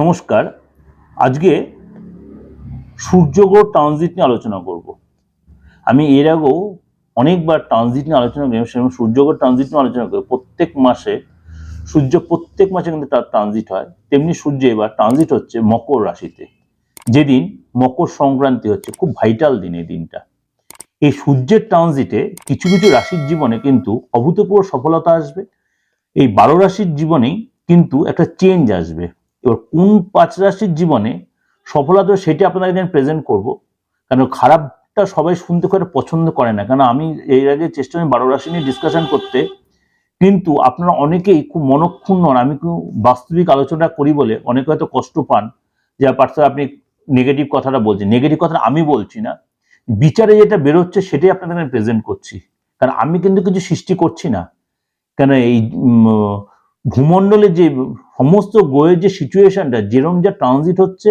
নমস্কার। আজকে সূর্যগ্রহ ট্রানজিট নিয়ে আলোচনা করব। আমি এর আগেও অনেকবার ট্রানজিট নিয়ে আলোচনা করি সেরকম সূর্যগ্রহ ট্রানজিট নিয়ে আলোচনা করি। প্রত্যেক মাসে সূর্য প্রত্যেক মাসে কিন্তু তার ট্রানজিট হয়। তেমনি সূর্য এবার ট্রানজিট হচ্ছে মকর রাশিতে। যেদিন মকর সংক্রান্তি হচ্ছে, খুব ভাইটাল দিন এই দিনটা। এই সূর্যের ট্রানজিটে কিছু কিছু রাশির জীবনে কিন্তু অভূতপূর্ব সফলতা আসবে। এই বারো রাশির জীবনেই কিন্তু একটা চেঞ্জ আসবে। এবার কোন পাঁচ রাশির জীবনে সফলতা সেটি আপনাদের আমি প্রেজেন্ট করব। কেন খারাপটা সবাই শুনতে একটা পছন্দ করে না। কেন আমি এর আগে চেষ্টা করি বারো রাশি নিয়ে ডিসকাশন করতে। কিন্তু আপনারা অনেকেই খুব মনক্ষুণ্ণ হন। আমি বাস্তবিক আলোচনা করি বলে অনেকে হয়তো কষ্ট পান। যে পার্থ আপনি নেগেটিভ কথাটা বলছেন। নেগেটিভ কথাটা আমি বলছি না। বিচারে যেটা বেরোচ্ছে সেটাই আপনাদের আমি প্রেজেন্ট করছি। কারণ আমি কিন্তু কিছু সৃষ্টি করছি না। কেন এই ভূমণ্ডলে যে সমস্ত গ্রহের যে সিচুয়েশনটা যেরকম যা ট্রানজিট হচ্ছে,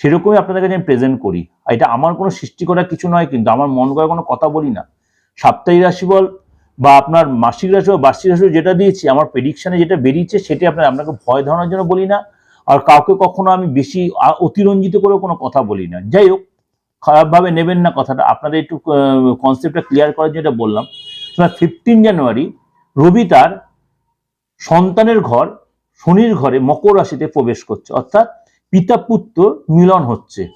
সেরকমই আপনাদের কাছে আমি প্রেজেন্ট করি। আর এটা আমার কোনো সৃষ্টি করার কিছু নয়, কিন্তু আমার মন করার কোনো কথা বলি না। সাপ্তাহিক রাশি বল বা আপনার মাসিক রাশি বা বার্ষিক রাশি যেটা দিয়েছি, আমার প্রেডিকশানে যেটা বেরিয়েছে সেটাই আপনার, আপনাকে ভয় ধরানোর জন্য বলি না। আর কাউকে কখনো আমি বেশি অতিরঞ্জিত করে কোনো কথা বলি না। যাই হোক, খারাপভাবে নেবেন না কথাটা। আপনাদের একটু কনসেপ্টটা ক্লিয়ার করার যেটা বললাম। ফিফটিন জানুয়ারি রবি তার সন্তানের ঘর, শনির ঘরে মকর রাশিতে প্রবেশ করছে। অর্থাৎ পিতা পুত্র মিলন হচ্ছে।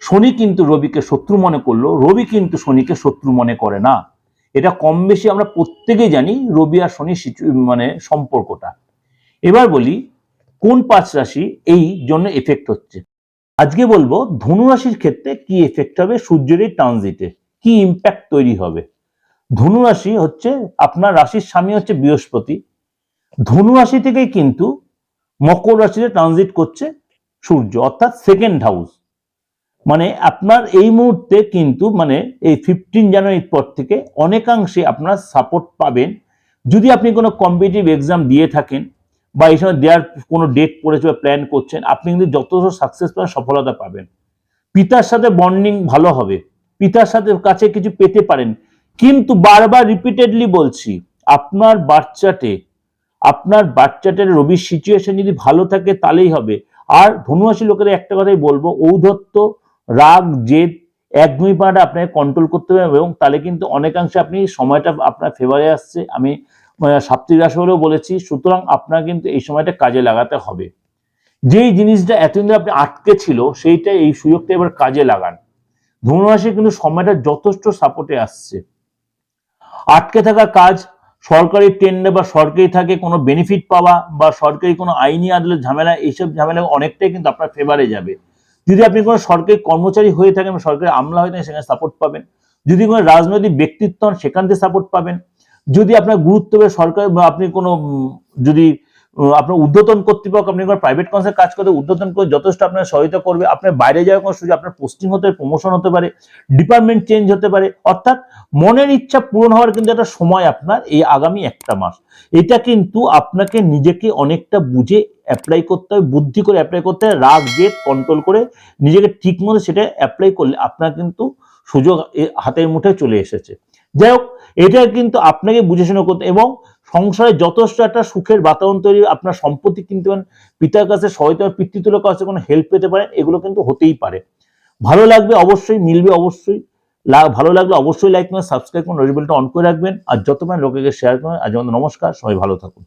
শনি কিন্তু রবিকে শত্রু মনে করল, রবি কিন্তু শনিকে শত্রু মনে করে না। এটা কম বেশি আমরা প্রত্যেকেই জানি রবি আর শনি মানে সম্পর্কটা। এবার বলি, কোন পাঁচ রাশি এই জন্য এফেক্ট হচ্ছে? আজকে বলব, ধনু রাশির ক্ষেত্রে কি এফেক্ট হবে? সূর্যের এই ট্রানজিটে কি ইম্প্যাক্ট তৈরি হবে? ধনু রাশি হচ্ছে, আপনার রাশির স্বামী হচ্ছে বৃহস্পতি। ধনু রাশি থেকেই কিন্তু মকর রাশিতে ট্রানজিট করছে সূর্য, অর্থাৎ সেকেন্ড হাউস মানে আপনার এই মুহূর্তে কিন্তু মানে এই ফিফটিন জানুয়ারির পর থেকে অনেকাংশে আপনার সাপোর্ট পাবেন। যদি আপনি কোনো কম্পিটিটিভ এক্সাম দিয়ে থাকেন বা এই সময় দেওয়ার কোনো ডেট পড়েছে বা প্ল্যান করছেন, আপনি কিন্তু যথেষ্ট সাকসেস পাবেন সফলতা পাবেন। পিতার সাথে বন্ডিং ভালো হবে। পিতার সাথে কাছে কিছু পেতে পারেন। কিন্তু বারবার রিপিটেডলি বলছি, আপনার বাচ্চাটে আপনার বাচ্চাটার রবির সিচুয়েশন যদি ভালো থাকে তাহলেই হবে। আর ধনুরাশি লোকেদের একটা কথাই বলব ঔদ্ধত্য রাগ জেদ এক দুই পাটা আপনাকে কন্ট্রোল করতে হবে এবং তাহলে কিন্তু অনেকাংশে আপনি সময়টা আপনার ফেভারে আসছে। আমি আহ, সাপ্তাহিক রাশি হলেও বলেছি সুতরাং আপনার কিন্তু এই সময়টা কাজে লাগাতে হবে। যেই জিনিসটা এতদিন আপনি আটকে ছিল সেইটা এই সুযোগটা এবার কাজে লাগান। ধনুরাশি কিন্তু সময়টা যথেষ্ট সাপোর্টে আসছে। আটকে থাকা কাজ সরকারি টেন্ডার বা সরকারি থাকে কোনো বেনিফিট পাওয়া বা সরকারি কোনো আইনি আদালত ঝামেলা, এইসব ঝামেলা অনেকটাই কিন্তু আপনার ফেভারে যাবে। যদি আপনি কোনো সরকারি কর্মচারী হয়ে থাকেন বা সরকারি আমলা হয়ে থাকেন, সেখানে সাপোর্ট পাবেন। যদি কোনো রাজনৈতিক ব্যক্তিত্ব হন, সেখান থেকে সাপোর্ট পাবেন। যদি আপনার গুরুত্ব সরকার বা আপনি কোনো যদি আপনার উদ্বোধন কর্তৃপক্ষ আপনি কোনো প্রাইভেট কনসার্ট কাজ করে উদ্বোধন করে যথেষ্ট আপনার সহায়তা করবে। আপনার বাইরে যাওয়ার কোনো সুযোগ, আপনার পোস্টিং হতে প্রমোশন হতে পারে ডিপার্টমেন্ট চেঞ্জ হতে পারে। অর্থাৎ মনের ইচ্ছা পূরণ হওয়ার কিন্তু একটা সময় আপনার এই আগামী একটা মাস। এটা কিন্তু আপনাকে নিজেকে অনেকটা বুঝে অ্যাপ্লাই করতে হবে, বুদ্ধি করে অ্যাপ্লাই করতে হবে, রাগ, জেদ কন্ট্রোল করে নিজেকে ঠিক মতো সেটা অ্যাপ্লাই করলে আপনার কিন্তু সুযোগ হাতের মুঠে চলে এসেছে। যাই হোক, এটা কিন্তু আপনাকে বুঝে শুনে করতে এবং সংসারে যথেষ্ট একটা সুখের বাতাবরণ তৈরি, আপনার সম্পত্তি কিনতে পারেন, পিতার কাছে সহায়তা পিতৃতুলের কাছে কোনো হেল্প পেতে পারেন, এগুলো কিন্তু হতেই পারে। ভালো লাগবে অবশ্যই, মিলবে অবশ্যই ভালো লাগলে অবশ্যই লাইক করুন সাবস্ক্রাইব করুন নোটিফিকেশনটা অন করে রাখবেন, আর যত পারেন লোকেকে শেয়ার করুন আজ নমস্কার, সবাই ভালো থাকুন।